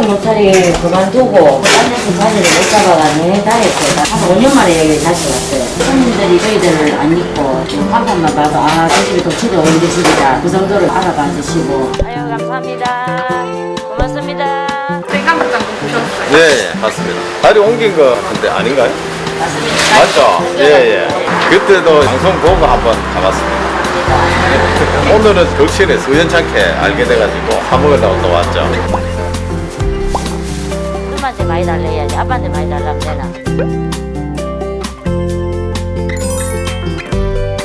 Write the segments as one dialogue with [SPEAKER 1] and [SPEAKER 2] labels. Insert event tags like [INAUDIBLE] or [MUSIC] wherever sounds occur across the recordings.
[SPEAKER 1] 꼭 로타리 그만두고 딴 데서 자리를 못 잡아가 내내 다녔어요. 한 5년 만에 여기 다시 왔어요. 손님들이 저희들을 안 믿고 지금 간판만 봐도 아, 저 집이 도치도 우리 집이다. 그 정도를 알아봐 주시고. 아유, 감사합니다. 고맙습니다.
[SPEAKER 2] 대감장도 보셨어요?
[SPEAKER 3] 예, 예, 맞습니다. 다리 옮긴 거 근데 아닌가요?
[SPEAKER 1] 맞습니다.
[SPEAKER 3] 맞죠? 예, 예. 그때도 방송 보고 한번 가봤습니다. 오늘은 덕신에서 우연찮게 알게 돼가지고 사 먹으려고 또 왔죠.
[SPEAKER 1] 엄마한테 많이 달래야지. 아빠한테 많이 달라면 되나?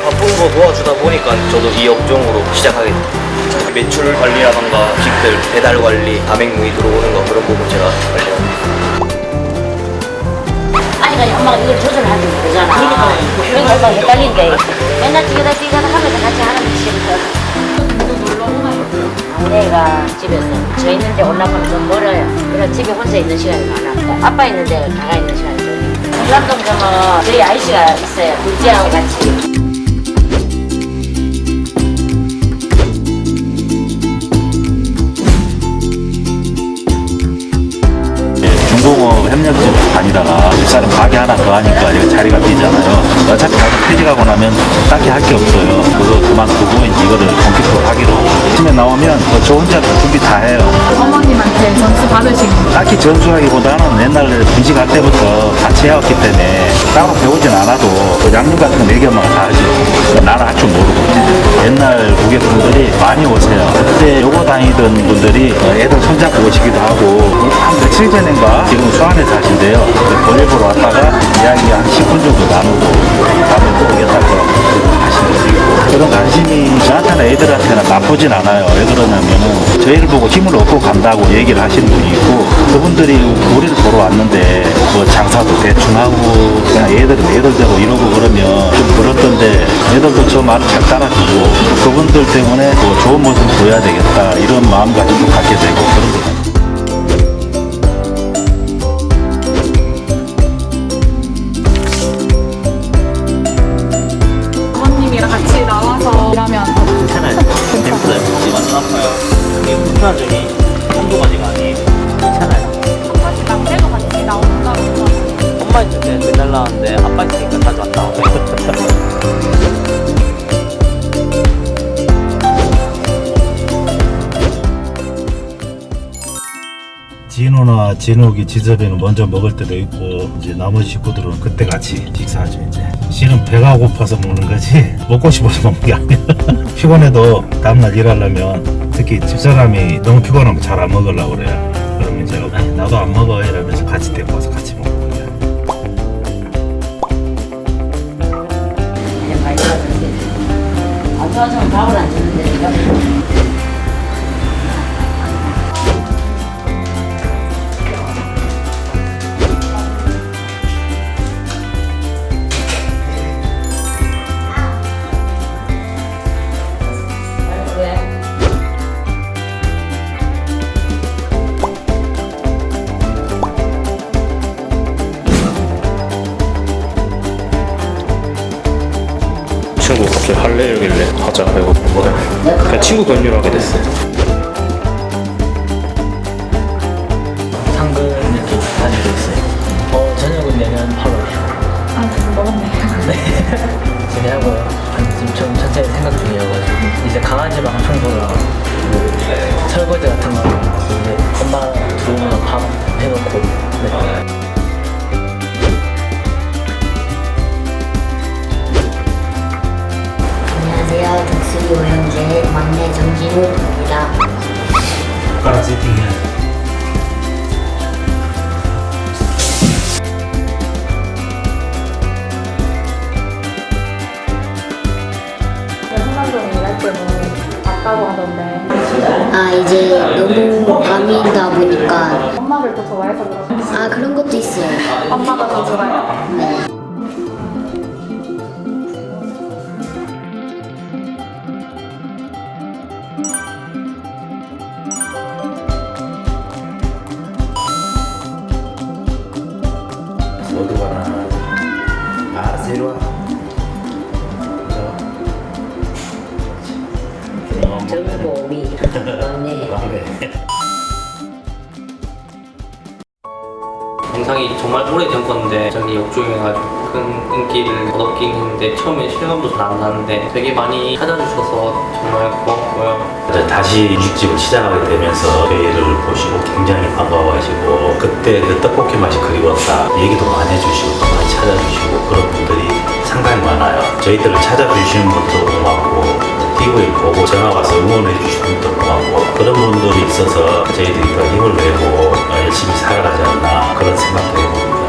[SPEAKER 4] 바쁜 거 도와주다 보니까 저도 이 업종으로 시작하게 됐어요. 매출 관리라던가 음식들 배달 관리, 가맹문의 들어오는 거 그런 부분 제가 관리하고 있어요.
[SPEAKER 1] 아직까지 엄마가 이걸 조절하지 못하잖아. 그러니까 그래서 엄마가 헷갈린대. 맨날 뛰어다 뛰어다 하면서 같이 하는 게 싫어. 아내가 집에서 저 있는데 올라가면 좀 멀어요. 그래서 집에 혼자 있는 시간이 많아. 아빠 있는데 나가 있는 시간이 좀. 성남동점은 저희 아이씨가 있어요. 둘째하고 같이.
[SPEAKER 5] 중공업 협력집 다니다가 집사람 가게 하나 더 하니까 이거 자리가 비잖아요. 어차피 가서 퇴직하고 나면 딱히 할 게 없어요. 그거 그만두고 이제 이거를 본격적으로 하기로. 아침에 나오면 뭐저 혼자 준비 다 해요. 딱히 전수하기보다는 옛날에 분식할 때부터 같이 해왔기 때문에 따로 배우진 않아도 그 양념 같은 건 애기 엄마가 다 하죠. 나는 할 줄 모르고. 옛날 고객분들이 많이 오세요. 그때 요거 다니던 분들이 애들 손잡고 오시기도 하고 한 며칠 전인가 지금 수안에 사신대요. 볼일 보러 왔다가 이야기 한 10분 정도 나누고 다음에 또 오겠다고 하시는 있고 그런 관심이 저한테나 애들한테는 나쁘진 않아요. 왜 그러냐면은 저희를 보고 힘을 얻고 간다고 얘기를 하시는 분이 있고 그분들이 우리를 보러 왔는데 뭐 장사도 대충 하고 그냥 애들은 애들대로 이러고 그러면 좀 그렇던데 애들도 저 말을 잘 따라주고 그분들 때문에 뭐 좋은 모습 보여야 되겠다 이런 마음가짐도 갖게 되고 그런 것 같아요.
[SPEAKER 4] 엄마 있을 때 맨날 나왔는데 아빠 있으니까 자주 안 나오고.
[SPEAKER 5] 진호나 진욱이 지섭이는 먼저 먹을 때도 있고 이제 나머지 식구들은 그때 같이 식사하죠 이제. 실은 배가 고파서 먹는 거지 [LAUGHS] 먹고 싶어서 먹는 게 아니야. [LAUGHS] 피곤해도 다음날 일하려면 특히 집사람이 너무 피곤하면 잘 안 먹으려고 그래요. 그러면 제가 "아이, 나도 안 먹어 이러면서 같이 데리고 와서 같이 먹고
[SPEAKER 1] 좋아서는 밥을 안 주는데.
[SPEAKER 4] 할래길래 하자. 해고 그냥 친구 권유로 하게 됐어
[SPEAKER 1] 독수리 오영재 막내 정진욱입니다.
[SPEAKER 5] 숟가락 세팅해
[SPEAKER 2] 일할 때는 하던데
[SPEAKER 6] 아 이제 너무 밤이다 보니까
[SPEAKER 2] 엄마를 또 좋아해서 그런가?
[SPEAKER 6] 아 그런 것도 있어요.
[SPEAKER 2] 엄마가 더 좋아요.
[SPEAKER 6] 네.
[SPEAKER 5] 모두 가나 알았어
[SPEAKER 1] 정보미
[SPEAKER 5] 맞네
[SPEAKER 7] 영상이 정말 오래된 건데 저기 역주행해가지고. 큰 인기를 얻었긴 했는데 처음에 실감도 잘 안 나는데 되게 많이 찾아주셔서 정말 고맙고요.
[SPEAKER 5] 이제 다시 육집을 시작하게 되면서 저희를 보시고 굉장히 반가워하시고 그때 그 떡볶이 맛이 그리웠다 얘기도 많이 해주시고 또 많이 찾아주시고 그런 분들이 상당히 많아요. 저희들을 찾아주시는 분도 고맙고 TV를 보고 전화 와서 응원해 주시는 분도 고맙고 그런 분들이 있어서 저희들이 더 힘을 내고 어, 열심히 살아가지 않나 그런 생각도 해봅니다.